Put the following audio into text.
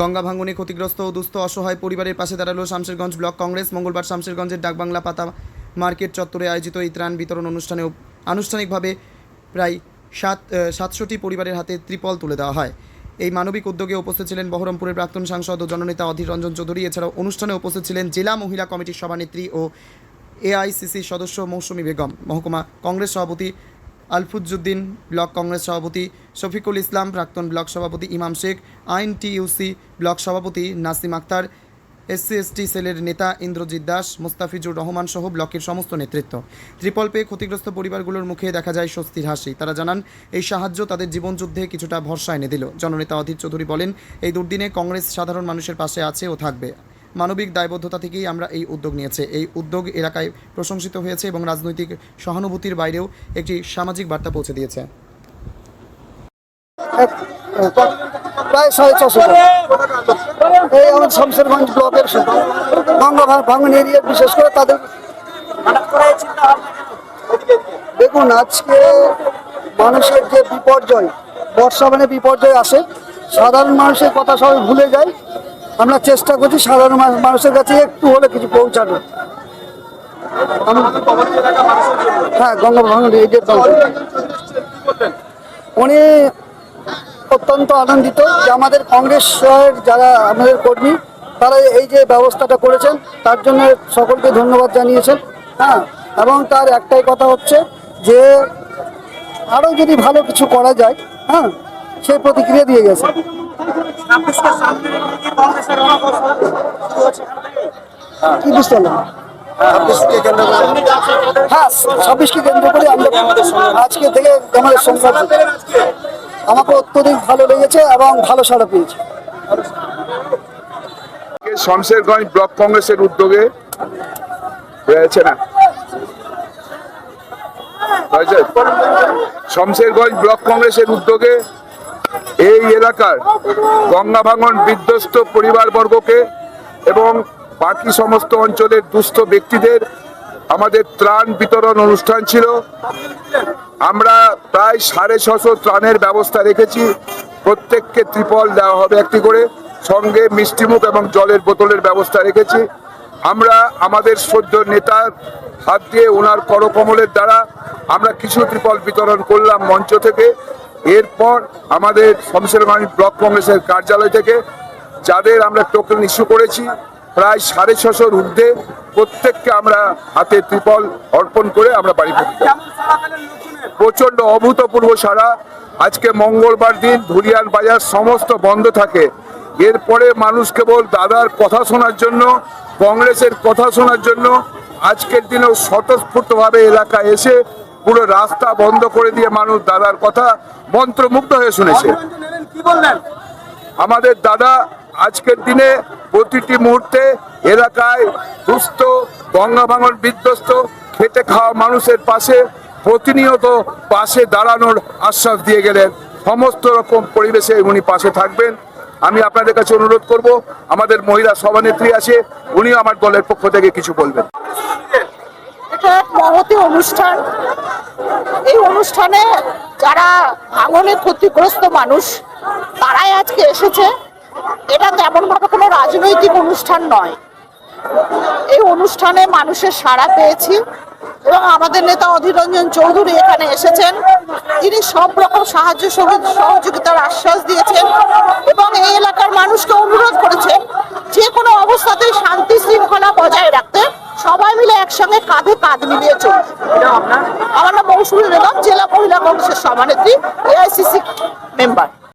গঙ্গা ভাঙনে ক্ষতিগ্রস্ত ও দুস্থ অসহায় পরিবারের পাশে দাঁড়াল শামশেরগঞ্জ ব্লক কংগ্রেস। মঙ্গলবার শামশেরগঞ্জের ডাকবাংলা পাতা মার্কেট চত্বরে আয়োজিত এই ত্রাণ বিতরণ অনুষ্ঠানে আনুষ্ঠানিকভাবে প্রায় সাত সাতশোটি পরিবারের হাতে ত্রিপল তুলে দেওয়া হয়। এই মানবিক উদ্যোগে উপস্থিত ছিলেন বহরমপুরের প্রাক্তন সাংসদ ও জননেতা অধীর রঞ্জন চৌধুরী। এছাড়াও অনুষ্ঠানে উপস্থিত ছিলেন জেলা মহিলা কমিটির সভানেত্রী ও এআইসিসির সদস্য মৌসুমী বেগম। মহকুমা কংগ্রেস সভাপতি আলফুজ্জুদ্দিন ব্লক কংগ্রেস সভাপতি, শফিকুল ইসলাম প্রাক্তন ব্লক সভাপতি ইমাম শেখ, আইন টিইউসি ব্লক সভাপতি নাসিম আক্তার, এসসি এসটি সেলের নেতা ইন্দ্রজিৎ দাস, মোস্তাফিজুর রহমান সহ ব্লকের সমস্ত নেতৃত্ব। ত্রিপল পেয়ে ক্ষতিগ্রস্ত পরিবারগুলোর মুখে দেখা যায় স্বস্তির হাসি। তারা জানান, এই সাহায্য তাদের জীবনযুদ্ধে কিছুটা ভরসা এনে দিল। জননেতা অধীর চৌধুরী বলেন, এই দুর্দিনে কংগ্রেস সাধারণ মানুষের পাশে আছে ও থাকবে। মানবিক দায়বদ্ধতা থেকেই আমরা এই উদ্যোগ নিয়েছে। এই উদ্যোগ এলাকায় প্রশংসিত হয়েছে এবং রাজনৈতিক সহানুভূতির বাইরেও একটি সামাজিক বার্তা পৌঁছে দিয়েছে। প্রায় সাড়ে ছশো এই শামসেরগঞ্জ ব্লকের গঙ্গা ভা- এরিয়া, বিশেষ করে তাদের দেখুন, আজকে মানুষের যে বিপর্যয়, বর্ষা মানে বিপর্যয় আসে, সাধারণ মানুষের কথা সবাই ভুলে যায়। আমরা চেষ্টা করছি সাধারণ মানুষের কাছে একটু হলে কিছু পৌঁছানো। হ্যাঁ গঙ্গা এরিয়ার দল উনি অত্যন্ত আনন্দিত যে আমাদের কংগ্রেসের যারা আমাদের কর্মী, তারা এই যে ব্যবস্থাটা করেছেন, তার জন্য সকলকে ধন্যবাদ জানিয়েছেন। হ্যাঁ এবং তার একটাই কথা হচ্ছে যে আরও যদি ভালো কিছু করা যায় হ্যাঁ সে প্রতিক্রিয়া দিয়ে গেছে। কি বুঝতে ছাব্বিশকে কেন্দ্র করে আজকে থেকে আমাদের সংবাদ আমাকে অত্যধিক ভালো লেগেছে এবং ভালো সাড়া পেয়েছি। শমশেরগঞ্জ ব্লক কংগ্রেসের উদ্যোগে হয়েছে না? শমশেরগঞ্জ ব্লক কংগ্রেসের উদ্যোগে এই এলাকার গঙ্গা ভাঙন বিধ্বস্ত পরিবারবর্গকে এবং বাকি সমস্ত অঞ্চলের দুস্থ ব্যক্তিদের আমাদের ত্রাণ বিতরণ অনুষ্ঠান ছিল। আমরা প্রায় সাড়ে ছশো ত্রাণের ব্যবস্থা রেখেছি। প্রত্যেককে ত্রিপল দেওয়া হবে একটি করে। সঙ্গে মিষ্টিমুখ এবং জলের বোতলের ব্যবস্থা রেখেছি। আমরা আমাদের সদ্য নেতার হাত দিয়ে ওনার করকমলের দ্বারা আমরা কিছু ত্রিপল বিতরণ করলাম মঞ্চ থেকে। এরপর আমাদের শমশেরগঞ্জ ব্লক কংগ্রেসের কার্যালয় থেকে যাদের আমরা টোকেন ইস্যু করেছি প্রায় সাড়ে ছশোর ঊর্ধ্বে প্রত্যেককে আমরা হাতে ত্রিপল অর্পণ করে আমরা বাড়ি ফিরতে প্রচণ্ড অভূতপূর্ব সারা। আজকে মঙ্গলবার দিন ধুলিয়ান বাজার সমস্ত বন্ধ থাকে। এরপরে মানুষ কেবল দাদার কথা শোনার জন্য কংগ্রেসের কথা শোনার জন্য আজকের দিনেও স্বতঃস্ফূর্তভাবে এলাকা এসে পুরো রাস্তা বন্ধ করে দিয়ে মানুষ দাদার কথা মন্ত্রমুগ্ধ হয়ে শুনেছে। আমাদের দাদা আজকের দিনে প্রতিটি মুহূর্তে এলাকায় দুস্থ, গঙ্গা ভাঙন বিধ্বস্ত, খেটে খাওয়া মানুষের পাশে প্রতিনিয়ত পাশে দাঁড়ানোর আশ্বাস দিয়ে গেলেন। সমস্ত রকম পরিবেশে উনি পাশে থাকবেন। আমি আপনাদের কাছে অনুরোধ করব, আমাদের মহিলা সভানেত্রী আছে, উনিও আমার দলের পক্ষ থেকে কিছু বলবেন। মহতি অনুষ্ঠান। এই অনুষ্ঠানে যারা ভাঙনে ক্ষতিগ্রস্ত মানুষ, তারাই আজকে এসেছে। এটা তেমন ভাবে কোনো রাজনৈতিক অনুষ্ঠান নয়। এই অনুষ্ঠানে মানুষের সাড়া পেয়েছি এবং আমাদের নেতা অধীর রঞ্জন চৌধুরী এখানে এসেছেন। তিনি সব রকম সাহায্য সহযোগ- সহযোগিতার আশ্বাস দিয়েছেন এবং এই এলাকার মানুষকে অনুরোধ করেছেন যে কোনো অবস্থাতেই শান্তি শৃঙ্খলা বজায় রাখতে সবাই একসঙ্গে কাঁধে কাঁধ মিলিয়ে চলবে। আমার নাম মৌসুমী বেগম জেলা মহিলা কংগ্রেসের সভানেত্রী এআইসিসি মেম্বার